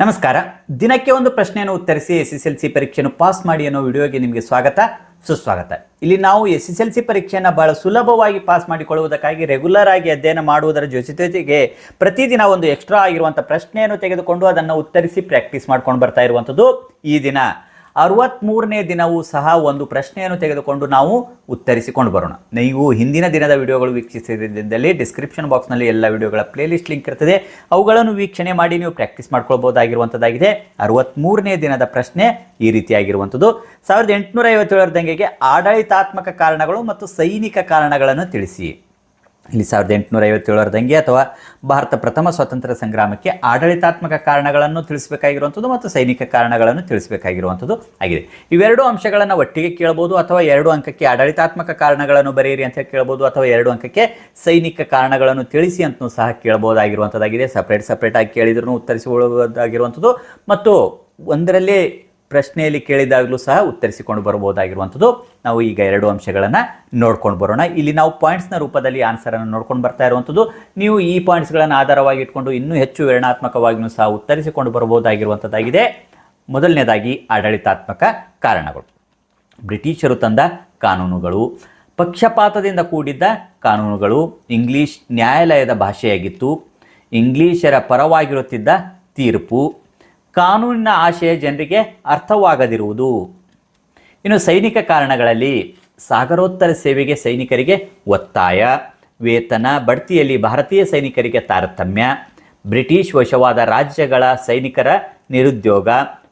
ನಮಸ್ಕಾರ. ದಿನಕ್ಕೆ ಒಂದು ಪ್ರಶ್ನೆಯನ್ನು ಉತ್ತರಿಸಿ ಎಸ್ ಎಸ್ ಎಲ್ ಸಿ ಪರೀಕ್ಷೆಯನ್ನು ಪಾಸ್ ಮಾಡಿ ಅನ್ನೋ ವಿಡಿಯೋಗೆ ನಿಮಗೆ ಸ್ವಾಗತ, ಸುಸ್ವಾಗತ. ಇಲ್ಲಿ ನಾವು ಎಸ್ ಎಸ್ ಎಲ್ ಸಿ ಪರೀಕ್ಷೆಯನ್ನು ಬಹಳ ಸುಲಭವಾಗಿ ಪಾಸ್ ಮಾಡಿಕೊಳ್ಳುವುದಕ್ಕಾಗಿ ರೆಗ್ಯುಲರ್ ಆಗಿ ಅಧ್ಯಯನ ಮಾಡುವುದರ ಜೊತೆ ಜೊತೆಗೆ ಪ್ರತಿದಿನ ಒಂದು ಎಕ್ಸ್ಟ್ರಾ ಆಗಿರುವಂಥ ಪ್ರಶ್ನೆಯನ್ನು ತೆಗೆದುಕೊಂಡು ಅದನ್ನು ಉತ್ತರಿಸಿ ಪ್ರಾಕ್ಟೀಸ್ ಮಾಡ್ಕೊಂಡು ಬರ್ತಾ ಇರುವಂಥದ್ದು ಈ ದಿನ. ಅರವತ್ತ್ಮೂರನೇ ದಿನವೂ ಸಹ ಒಂದು ಪ್ರಶ್ನೆಯನ್ನು ತೆಗೆದುಕೊಂಡು ನಾವು ಉತ್ತರಿಸಿಕೊಂಡು ಬರೋಣ. ನೀವು ಹಿಂದಿನ ದಿನದ ವಿಡಿಯೋಗಳು ವೀಕ್ಷಿಸಿದ್ದಲ್ಲಿ ಡಿಸ್ಕ್ರಿಪ್ಷನ್ ಬಾಕ್ಸ್ನಲ್ಲಿ ಎಲ್ಲ ವಿಡಿಯೋಗಳ ಪ್ಲೇಲಿಸ್ಟ್ ಲಿಂಕ್ ಇರ್ತದೆ. ಅವುಗಳನ್ನು ವೀಕ್ಷಣೆ ಮಾಡಿ ನೀವು ಪ್ರಾಕ್ಟೀಸ್ ಮಾಡ್ಕೊಳ್ಬೋದಾಗಿರುವಂಥದ್ದಾಗಿದೆ ಅರವತ್ತ್ಮೂರನೇ ದಿನದ ಪ್ರಶ್ನೆ ಈ ರೀತಿಯಾಗಿರುವಂಥದ್ದು ಸಾವಿರದ ಎಂಟುನೂರ ಐವತ್ತೇಳರ ದಂಗೆಗೆ ಆಡಳಿತಾತ್ಮಕ ಕಾರಣಗಳು ಮತ್ತು ಸೈನಿಕ ಕಾರಣಗಳನ್ನು ತಿಳಿಸಿ. ಇಲ್ಲಿ ಸಾವಿರದ ಎಂಟುನೂರ ಐವತ್ತೇಳರ ದಂಗೆ ಅಥವಾ ಭಾರತ ಪ್ರಥಮ ಸ್ವಾತಂತ್ರ್ಯ ಸಂಗ್ರಾಮಕ್ಕೆ ಆಡಳಿತಾತ್ಮಕ ಕಾರಣಗಳನ್ನು ತಿಳಿಸಬೇಕಾಗಿರುವಂಥದ್ದು ಮತ್ತು ಸೈನಿಕ ಕಾರಣಗಳನ್ನು ತಿಳಿಸಬೇಕಾಗಿರುವಂಥದ್ದು ಆಗಿದೆ. ಇವೆರಡು ಅಂಶಗಳನ್ನು ಒಟ್ಟಿಗೆ ಕೇಳಬಹುದು ಅಥವಾ ಎರಡು ಅಂಕಕ್ಕೆ ಆಡಳಿತಾತ್ಮಕ ಕಾರಣಗಳನ್ನು ಬರೆಯಿರಿ ಅಂತ ಕೇಳಬಹುದು ಅಥವಾ ಎರಡು ಅಂಕಕ್ಕೆ ಸೈನಿಕ ಕಾರಣಗಳನ್ನು ತಿಳಿಸಿ ಅಂತಲೂ ಸಹ ಕೇಳಬಹುದಾಗಿರುವಂಥದ್ದಾಗಿದೆ ಸಪ್ರೇಟ್ ಸಪ್ರೇಟಾಗಿ ಕೇಳಿದ್ರು ಉತ್ತರಿಸಿಕೊಳ್ಳಬಹುದಾಗಿರುವಂಥದ್ದು ಮತ್ತು ಒಂದರಲ್ಲೇ ಪ್ರಶ್ನೆಯಲ್ಲಿ ಕೇಳಿದಾಗಲೂ ಸಹ ಉತ್ತರಿಸಿಕೊಂಡು ಬರಬಹುದಾಗಿರುವಂಥದ್ದು. ನಾವು ಈಗ ಎರಡು ಅಂಶಗಳನ್ನು ನೋಡ್ಕೊಂಡು ಬರೋಣ. ಇಲ್ಲಿ ನಾವು ಪಾಯಿಂಟ್ಸ್ನ ರೂಪದಲ್ಲಿ ಆನ್ಸರನ್ನು ನೋಡ್ಕೊಂಡು ಬರ್ತಾ ಇರುವಂಥದ್ದು. ನೀವು ಈ ಪಾಯಿಂಟ್ಸ್ಗಳನ್ನು ಆಧಾರವಾಗಿ ಇಟ್ಕೊಂಡು ಇನ್ನೂ ಹೆಚ್ಚು ವಿವರಣಾತ್ಮಕವಾಗಿಯೂ ಸಹ ಉತ್ತರಿಸಿಕೊಂಡು ಬರಬಹುದಾಗಿರುವಂಥದ್ದಾಗಿದೆ. ಮೊದಲನೇದಾಗಿ ಆಡಳಿತಾತ್ಮಕ ಕಾರಣಗಳು. ಬ್ರಿಟಿಷರು ತಂದ ಕಾನೂನುಗಳು, ಪಕ್ಷಪಾತದಿಂದ ಕೂಡಿದ್ದ ಕಾನೂನುಗಳು, ಇಂಗ್ಲಿಷ್ ನ್ಯಾಯಾಲಯದ ಭಾಷೆಯಾಗಿತ್ತು, ಇಂಗ್ಲಿಷರ ಪರವಾಗಿರುತ್ತಿದ್ದ ತೀರ್ಪು ಕಾನೂನಿನ ಆಶಯ ಜನರಿಗೆ ಅರ್ಥವಾಗದಿರುವುದು. ಇನ್ನು ಸೈನಿಕ ಕಾರಣಗಳಲ್ಲಿ ಸಾಗರೋತ್ತರ ಸೇವೆಗೆ ಸೈನಿಕರಿಗೆ ಒತ್ತಾಯ, ವೇತನ, ಬಡ್ತಿಯಲ್ಲಿ ಭಾರತೀಯ ಸೈನಿಕರಿಗೆ ತಾರತಮ್ಯ, ಬ್ರಿಟಿಷ್ ವಶವಾದ ರಾಜ್ಯಗಳ ಸೈನಿಕರ ನಿರುದ್ಯೋಗ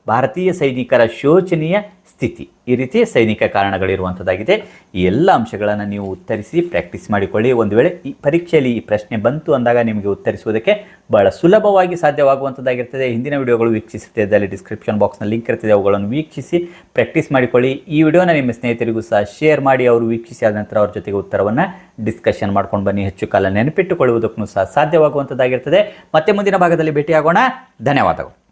ಭಾರತೀಯ ಸೈನಿಕರ ಶೋಚನೀಯ ಸ್ಥಿತಿ ಈ ರೀತಿ ಸೈನಿಕ ಕಾರಣಗಳಿರುವಂಥದ್ದಾಗಿದೆ. ಈ ಎಲ್ಲ ಅಂಶಗಳನ್ನು ನೀವು ಉತ್ತರಿಸಿ ಪ್ರಾಕ್ಟೀಸ್ ಮಾಡಿಕೊಳ್ಳಿ. ಒಂದು ವೇಳೆ ಈ ಪರೀಕ್ಷೆಯಲ್ಲಿ ಈ ಪ್ರಶ್ನೆ ಬಂತು ಅಂದಾಗ ನಿಮಗೆ ಉತ್ತರಿಸುವುದಕ್ಕೆ ಬಹಳ ಸುಲಭವಾಗಿ ಸಾಧ್ಯವಾಗುವಂಥದ್ದಾಗಿರ್ತದೆ. ಹಿಂದಿನ ವಿಡಿಯೋಗಳು ವೀಕ್ಷಿಸುತ್ತಿದ್ದಲ್ಲಿ ಡಿಸ್ಕ್ರಿಪ್ಷನ್ ಬಾಕ್ಸ್ನ ಲಿಂಕ್ ಇರ್ತದೆ ಅವುಗಳನ್ನು ವೀಕ್ಷಿಸಿ ಪ್ರಾಕ್ಟೀಸ್ ಮಾಡಿಕೊಳ್ಳಿ. ಈ ವಿಡಿಯೋನ ನಿಮ್ಮ ಸ್ನೇಹಿತರಿಗೂ ಸಹ ಶೇರ್ ಮಾಡಿ, ಅವರು ವೀಕ್ಷಿಸಿ, ಆದ ನಂತರ ಅವ್ರ ಜೊತೆಗೆ ಉತ್ತರವನ್ನು ಡಿಸ್ಕಷನ್ ಮಾಡ್ಕೊಂಡು ಬನ್ನಿ. ಹೆಚ್ಚು ಕಾಲ ನೆನಪಿಟ್ಟುಕೊಳ್ಳುವುದಕ್ಕೂ ಸಹ ಸಾಧ್ಯವಾಗುವಂಥದ್ದಾಗಿರ್ತದೆ. ಮತ್ತೆ ಮುಂದಿನ ಭಾಗದಲ್ಲಿ ಭೇಟಿಯಾಗೋಣ. ಧನ್ಯವಾದಗಳು.